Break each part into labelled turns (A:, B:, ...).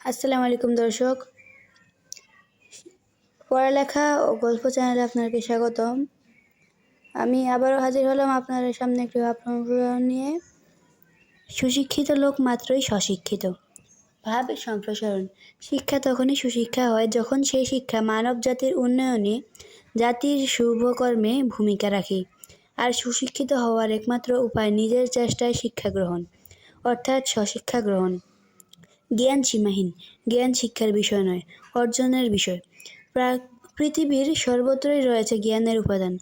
A: আসসালামু আলাইকুম দর্শক। পড়ালেখা ও গল্প চ্যানেলে আপনাকে স্বাগতম। আমি আবারও হাজির হলাম আপনাদের সামনে একটি ভাবনা নিয়ে। সুশিক্ষিত লোক মাত্রই স্বশিক্ষিত। ভাব সম্প্রসারণ শিক্ষা তখনই সুশিক্ষা হয় যখন সেই শিক্ষা মানব জাতির উন্নয়নে জাতির শুভকর্মে ভূমিকা রাখে। আর সুশিক্ষিত হওয়ার একমাত্র উপায় নিজের চেষ্টায় শিক্ষা গ্রহণ, অর্থাৎ স্বশিক্ষা গ্রহণ। জ্ঞান সীমাহীন জ্ঞান শিক্ষার বিষয় নয়, অর্জনের বিষয়। পৃথিবীর সর্বত্রই রয়েছে জ্ঞানের উপাদান।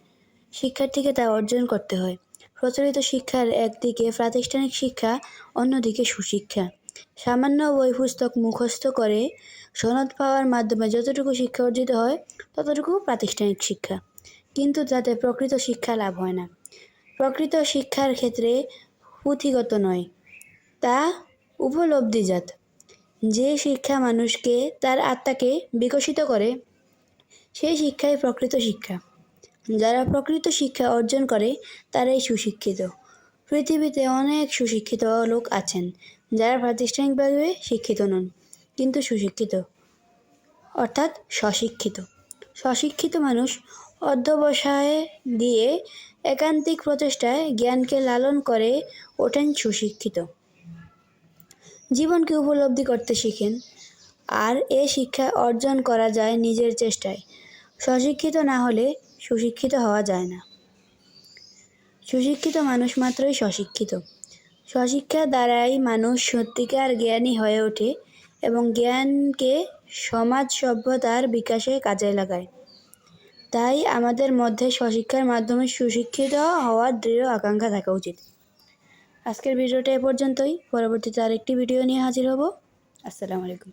A: শিক্ষার্থীকে তা অর্জন করতে হয়। প্রচলিত শিক্ষার একদিকে প্রাতিষ্ঠানিক শিক্ষা, অন্যদিকে সুশিক্ষা। সামান্য বই পুস্তক মুখস্থ করে সনদ পাওয়ার মাধ্যমে যতটুকু শিক্ষা অর্জিত হয়, ততটুকু প্রাতিষ্ঠানিক শিক্ষা। কিন্তু তাতে প্রকৃত শিক্ষা লাভ হয় না। প্রকৃত শিক্ষার ক্ষেত্রে পুঁথিগত নয়, তা উপলব্ধিজাত। যে শিক্ষা মানুষকে তার আত্মাকে বিকশিত করে, সেই শিক্ষাই প্রকৃত শিক্ষা। যারা প্রকৃত শিক্ষা অর্জন করে, তারাই সুশিক্ষিত। পৃথিবীতে অনেক সুশিক্ষিত লোক আছেন, যারা প্রাতিষ্ঠানিকভাবে শিক্ষিত নন, কিন্তু সুশিক্ষিত, অর্থাৎ স্বশিক্ষিত। স্বশিক্ষিত মানুষ অধ্যবসায় দিয়ে একান্তিক প্রচেষ্টায় জ্ঞানকে লালন করে ওঠেন সুশিক্ষিত। জীবনকে উপলব্ধি করতে শিখেন। আর এ শিক্ষা অর্জন করা যায় নিজের চেষ্টায়। স্বশিক্ষিত না হলে সুশিক্ষিত হওয়া যায় না। সুশিক্ষিত মানুষ মাত্রই স্বশিক্ষিত। স্বশিক্ষা দ্বারাই মানুষ সত্যিকার জ্ঞানী হয়ে ওঠে এবং জ্ঞানকে সমাজ সভ্যতার বিকাশে কাজে লাগায়। তাই আমাদের মধ্যে স্বশিক্ষার মাধ্যমে সুশিক্ষিত হওয়ার দৃঢ় আকাঙ্ক্ষা থাকা উচিত। আজকের ভিডিওটা এ পর্যন্তই। পরবর্তীতে আরেকটি ভিডিও নিয়ে হাজির হব। আসসালামু আলাইকুম।